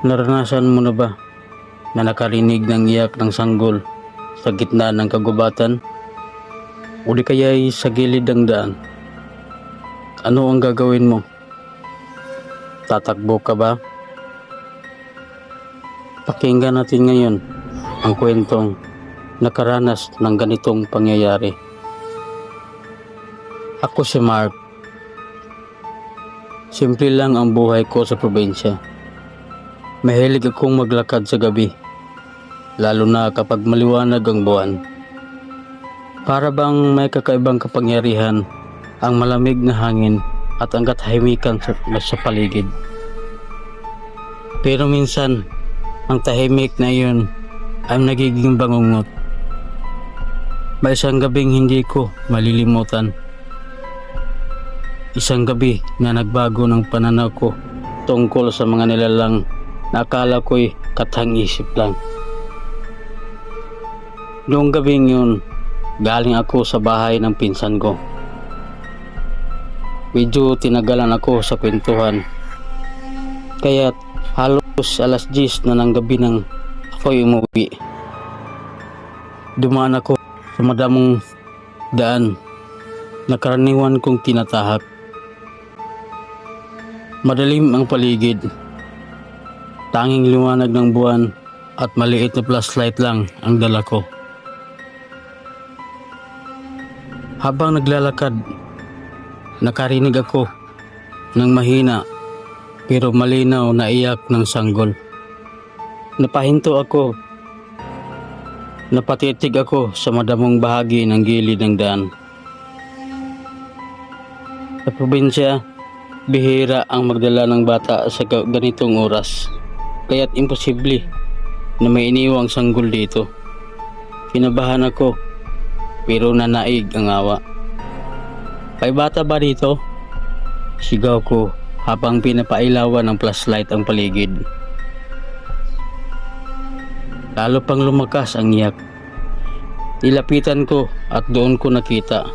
Naranasan mo na ba na nakarinig ng iyak ng sanggol sa gitna ng kagubatan? O di kaya'y sa gilid ng daan? Ano ang gagawin mo? Tatakbo ka ba? Pakinggan natin ngayon ang kwentong nakaranas ng ganitong pangyayari. Ako si Mark. Simple lang ang buhay ko sa probinsya. Mahilig akong maglakad sa gabi, lalo na kapag maliwanag ang buwan. Para bang may kakaibang kapangyarihan ang malamig na hangin at ang katahimikan sa, sa paligid. Pero minsan, ang tahimik na iyon ay nagiging bangungot. May isang gabing hindi ko malilimutan. Isang gabi na nagbago ng pananaw ko tungkol sa mga nilalang na akala ko'y katang isip lang. Noong gabing yun, galing ako sa bahay ng pinsan ko. Medyo tinagalan ako sa kwentuhan. Kaya halos alas 10 na ng gabi nang ako'y umuwi. Dumaan ako sa madamong daan na karaniwan kong tinatahak. Madalim ang paligid. Tanging liwanag ng buwan at maliit na flashlight lang ang dala ko. Habang naglalakad, nakarinig ako ng mahina pero malinaw na iyak ng sanggol. Napahinto ako. Napatitig ako sa madamong bahagi ng gilid ng daan. Sa probinsya, bihira ang magdala ng bata sa ga- ganitong oras. Kaya't imposible na may iniwang sanggol dito. Kinabahan ako, pero nanaig ang awa. May bata ba dito? Sigaw ko habang pinapailawan ng flashlight ang paligid. Lalo pang lumakas ang iyak. Nilapitan ko at doon ko nakita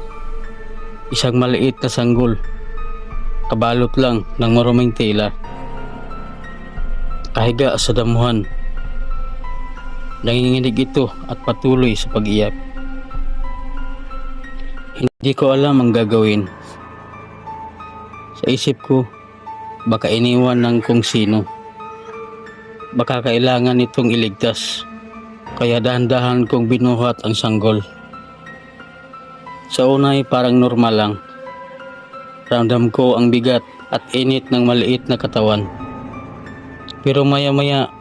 isang maliit na sanggol kabalot lang ng maruming tela kahiga sa damuhan. Nanginginig ito at patuloy sa pag-iyak. Hindi ko alam ang gagawin. Sa isip ko baka iniwan ng kung sino. Baka kailangan itong iligtas. Kaya dahan-dahan kong binuhat ang sanggol. Sa una ay parang normal lang. Ramdam ko ang bigat at init ng maliit na katawan. Pero maya-maya,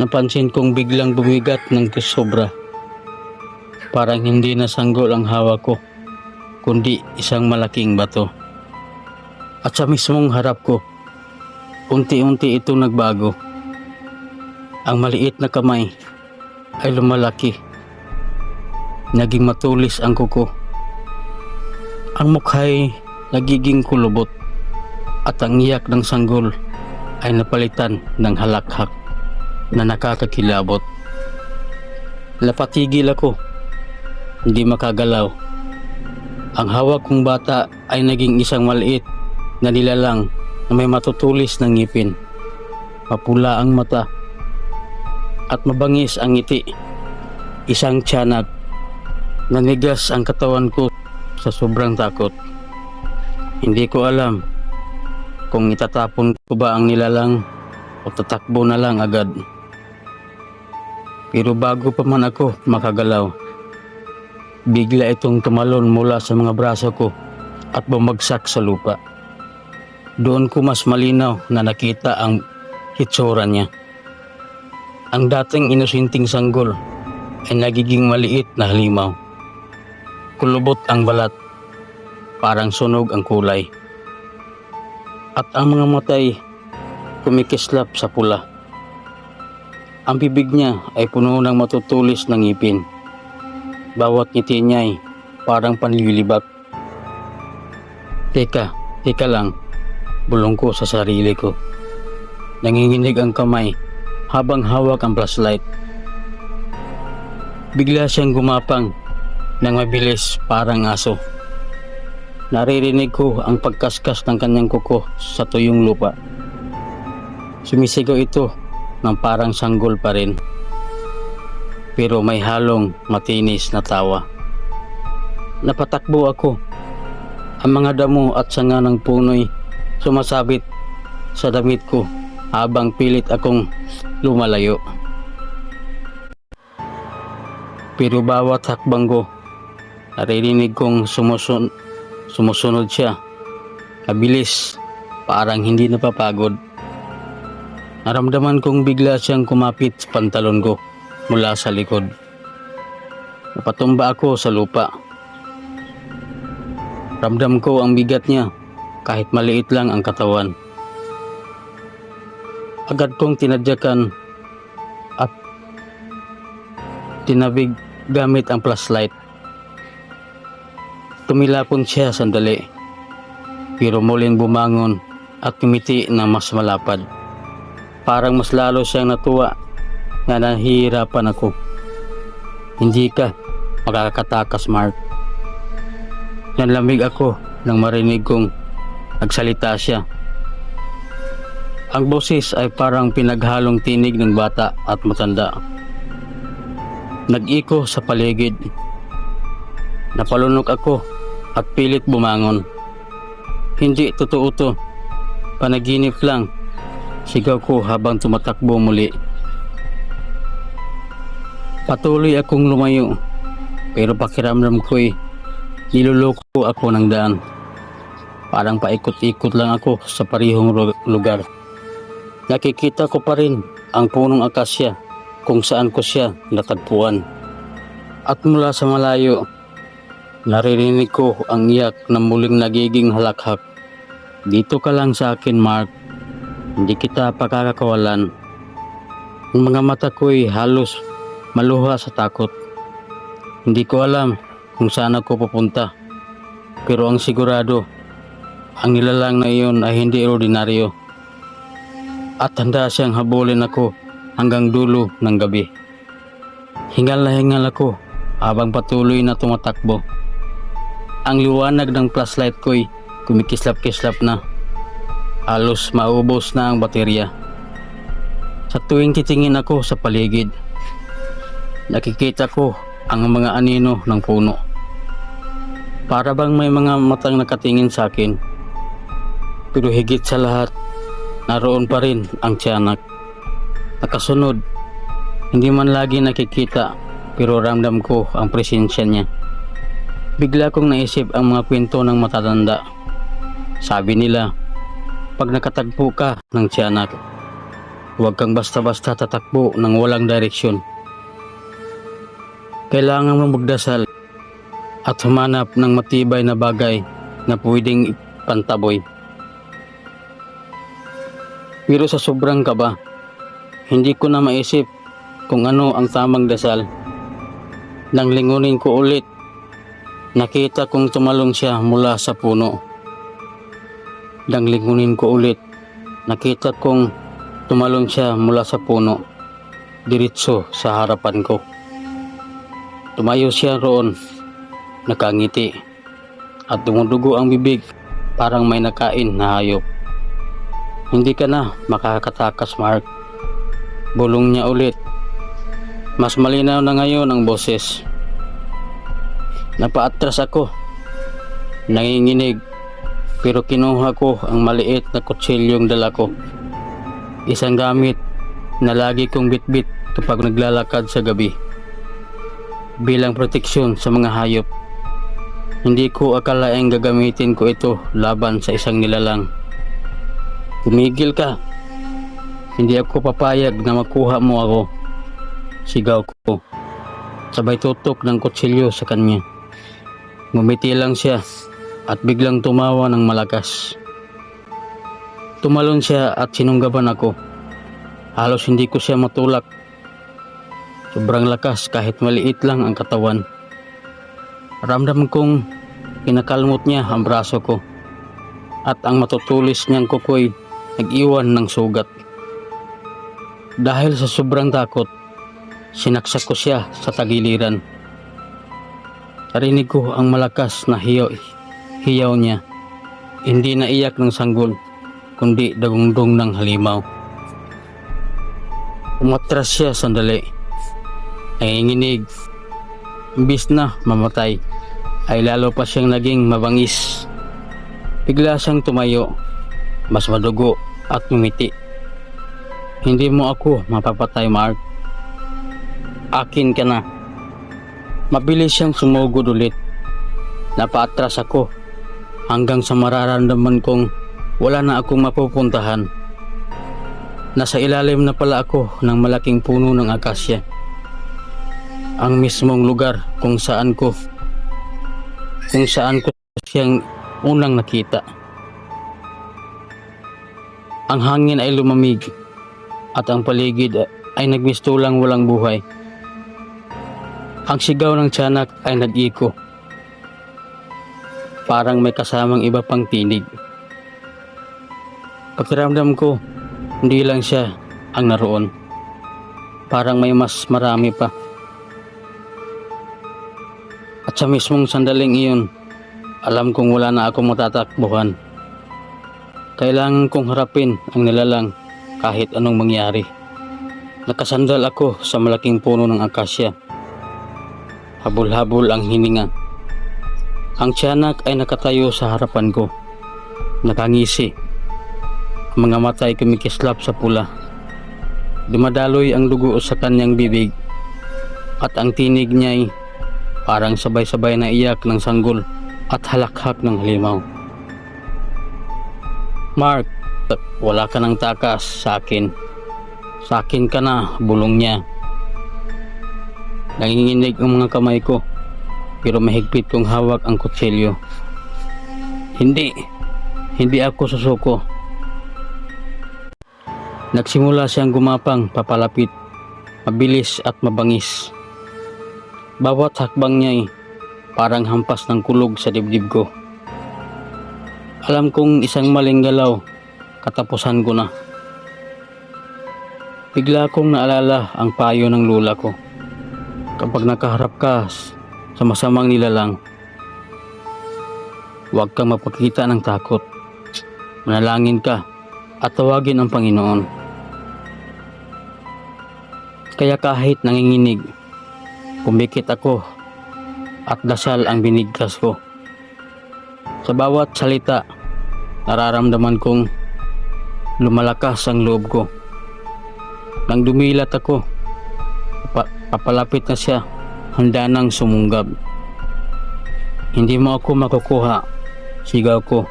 napansin kong biglang bumigat ng sobra. Parang hindi na sanggol ang hawak ko, kundi isang malaking bato. At sa mismong harap ko, unti-unti itong nagbago. Ang maliit na kamay ay lumalaki. Naging matulis ang kuko. Ang mukha'y nagiging kulubot at ang iyak ng sanggol ay napalitan ng halakhak na nakakakilabot. Napatigil ako, hindi makagalaw. Ang hawak kong bata ay naging isang maliit na nilalang na may matutulis ng ngipin. Mapula ang mata at mabangis ang ngiti. Isang tiyanag. Nanigas ang katawan ko sa sobrang takot. Hindi ko alam kung itatapon ko ba ang nilalang o tatakbo na lang agad. Pero bago pa man ako makagalaw, bigla itong tumalon mula sa mga braso ko at bumagsak sa lupa. Doon ko mas malinaw na nakita ang hitsura niya. Ang dating inusinting sanggol ay nagiging maliit na halimaw. Kulubot ang balat, parang sunog ang kulay. At ang mga matay kumikislap sa pula. Ang bibig niya ay puno ng matutulis ng ngipin. Bawat ngiti niya ay parang panlilibak. Teka, teka lang. Bulong ko sa sarili ko. Nanginginig ang kamay habang hawak ang flashlight. Bigla siyang gumapang nang mabilis parang aso. Naririnig ko ang pagkaskas ng kanyang kuko sa tuyong lupa. Sumisigaw ito ng parang sanggol pa rin. Pero may halong matinis na tawa. Napatakbo ako. Ang mga damo at sanga ng punoy sumasabit sa damit ko habang pilit akong lumalayo. Pero bawat hakbang ko, naririnig kong sumusun sumusunod siya. Kabilis, parang hindi napapagod. Naramdaman kong bigla siyang kumapit sa pantalon ko mula sa likod. Napatumba ako sa lupa. Ramdam ko ang bigat niya kahit maliit lang ang katawan. Agad kong tinadyakan at tinabig gamit ang flashlight. Tumilapon siya sandali pero muling bumangon at kumiti na mas malapad. Parang mas lalo siyang natuwa na nahihirapan ako. Hindi ka makakatakas, Mark. Nanlamig ako nang marinig kong nagsalita siya. Ang boses ay parang pinaghalong tinig ng bata at matanda. Nag-iko sa paligid. Napalunok ako at pilit bumangon. Hindi totoo to. Panaginip lang. Sigaw ko habang tumatakbo muli. Patuloy akong lumayo. Pero pakiramdam ko'y niluloko ako ng daan. Parang paikot-ikot lang ako sa parihong lugar. Nakikita ko pa rin ang punong akasya kung saan ko siya natagpuan. At mula sa malayo, naririnig ko ang iyak na muling nagiging halakhak. Dito ka lang sa akin, Mark. Hindi kita pakakakawalan. Ang mga mata ko'y halos maluha sa takot. Hindi ko alam kung saan ako pupunta. Pero ang sigurado, ang nilalang na iyon ay hindi ordinaryo. At handa siyang habulin ako hanggang dulo ng gabi. Hingal na hingal ako habang patuloy na tumatakbo. Ang liwanag ng flashlight ko'y kumikislap-kislap na. Halos maubos na ang baterya. Sa tuwing titingin ako sa paligid, nakikita ko ang mga anino ng puno. Para bang may mga matang nakatingin sa akin. Pero higit sa lahat, naroon pa rin ang tiyanak. Nakasunod, hindi man lagi nakikita pero ramdam ko ang presensya niya. Bigla kong naisip ang mga kwento ng matatanda. Sabi nila, pag nakatagpo ka ng tiyanak, huwag kang basta-basta tatakbo ng walang direksyon. Kailangan mo magdasal at humanap ng matibay na bagay na pwedeng pantaboy. Pero sa sobrang kaba, hindi ko na maisip kung ano ang tamang dasal. Nang lingunin ko ulit, nakita kong tumalong siya mula sa puno. Nang lingunin ko ulit, nakita kong tumalong siya mula sa puno, diretso sa harapan ko. Tumayo siya roon, nakangiti, at dumudugo ang bibig parang may nakain na hayop. Hindi ka na makakatakas, Mark. Bulong niya ulit. Mas malinaw na ngayon ang boses. Napaatras ako. Nanginginig. Pero kinuha ko ang maliit na kutsilyong dala ko. Isang gamit na lagi kong bitbit kapag naglalakad sa gabi. Bilang proteksyon sa mga hayop. Hindi ko akalaing gagamitin ko ito laban sa isang nilalang. Tumigil ka. Hindi ako papayag na makuha mo ako. Sigaw ko. Sabay tutok ng kutsilyo sa kanya. Ngumiti lang siya at biglang tumawa ng malakas. Tumalon siya at sinunggaban ako. Halos hindi ko siya matulak. Sobrang lakas kahit maliit lang ang katawan. Ramdam kong kinakalmot niya ang braso ko at ang matutulis niyang kukoy nag-iwan ng sugat. Dahil sa sobrang takot, sinaksak ko siya sa tagiliran. Narinig ko ang malakas na hiyaw, hiyaw niya. Hindi na iyak ng sanggol, kundi dagungdong ng halimaw. Umatras siya sandali. Nanginginig. Imbis na mamatay, ay lalo pa siyang naging mabangis. Bigla siyang tumayo, mas madugo at ngumiti. Hindi mo ako mapapatay, Mark. Akin ka na. Mabilis siyang sumugod ulit. Napaatras ako hanggang sa mararamdaman kong wala na akong mapupuntahan. Nasa ilalim na pala ako ng malaking puno ng akasya. Ang mismong lugar kung saan ko kung saan ko siyang unang nakita. Ang hangin ay lumamig at ang paligid ay nagmistulang walang buhay. Ang sigaw ng tiyanak ay nag-iko. Parang may kasamang iba pang tinig. Pakiramdam ko, hindi lang siya ang naroon. Parang may mas marami pa. At sa mismong sandaling iyon, alam kong wala na akong matatakbuhan. Kailangan kong harapin ang nilalang kahit anong mangyari. Nakasandal ako sa malaking puno ng akasya. Habol-habol ang hininga. Ang tiyanak ay nakatayo sa harapan ko. Nakangisi. Ang mga mata ay kumikislap sa pula. Dumadaloy ang dugo sa kanyang bibig. At ang tinig niya ay parang sabay-sabay na iyak ng sanggol at halakhak ng halimaw. Mark, wala ka ng takas sa akin. Sa akin ka na, bulong niya. Nanginginig ang mga kamay ko, pero mahigpit kong hawak ang kutsilyo. Hindi, hindi ako susuko. Nagsimula siyang gumapang papalapit, mabilis at mabangis. Bawat hakbang niya parang hampas ng kulog sa dibdib ko. Alam kong isang maling galaw, katapusan ko na. Bigla kong naalala ang payo ng lula ko. Kapag nakaharap ka sa masamang nilalang, huwag kang mapakita ng takot. Manalangin ka at tawagin ang Panginoon. Kaya kahit nanginginig, kumikit ako at dasal ang binigkas ko. Sa bawat salita, nararamdaman kong lumalakas ang loob ko. Nang dumilat ako, papalapit na siya, handa nang sumunggab. Hindi mo ako makukuha, sigaw ko,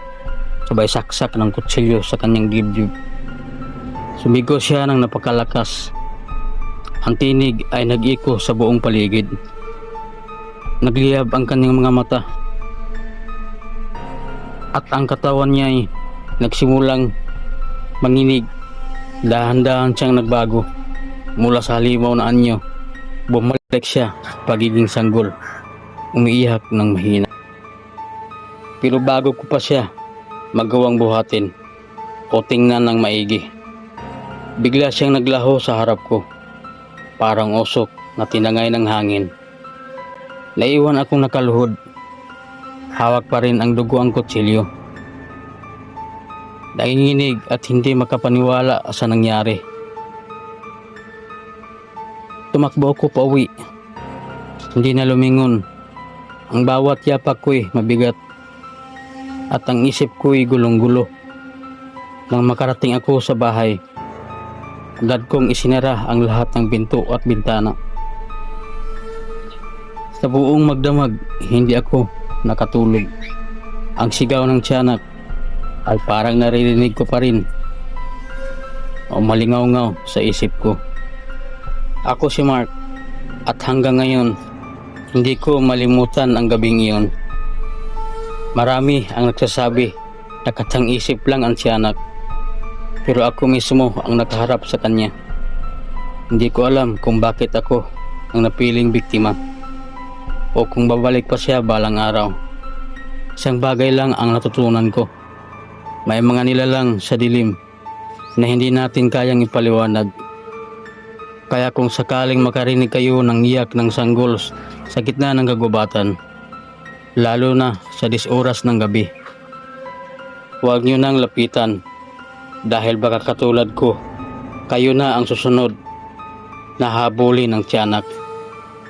sabay saksak ng kutsilyo sa kanyang dibdib. Sumigo siya ng napakalakas. Ang tinig ay nag-iko sa buong paligid. Nagliyab ang kanyang mga mata. At ang katawan niya ay nagsimulang manginig. Dahan-dahan siyang nagbago. Mula sa halimaw na anyo, bumalik siya pagiging sanggol. Umiiyak ng mahina. Pero bago ko pa siya magawang buhatin o tingnan ng maigi. Bigla siyang naglaho sa harap ko. Parang usok na tinangay ng hangin. Naiwan akong nakaluhod. Hawak pa rin ang dugo ang kutsilyo. Nanginginig at hindi makapaniwala sa nangyari. Tumakbo ako pa uwi. Hindi na lumingon. Ang bawat yapak ko'y mabigat. At ang isip ko'y gulong-gulo. Nang makarating ako sa bahay, agad kong isinara ang lahat ng pinto at bintana. Sa buong magdamag, hindi ako nakatulog. Ang sigaw ng tiyanak ay parang naririnig ko pa rin o malingaw-ngaw sa isip ko. Ako si Mark at hanggang ngayon hindi ko malimutan ang gabing iyon. Marami ang nagsasabi na katang isip lang ang tiyanak pero ako mismo ang nakaharap sa kanya. Hindi ko alam kung bakit ako ang napiling biktima o kung babalik pa siya balang araw. Isang bagay lang ang natutunan ko. May mga nilalang sa dilim na hindi natin kayang ipaliwanag. Kaya kung sakaling makarinig kayo ng iyak ng sanggol sa gitna ng kagubatan, lalo na sa disoras ng gabi, huwag nyo nang lapitan dahil baka katulad ko, kayo na ang susunod na habulin ng tiyanak.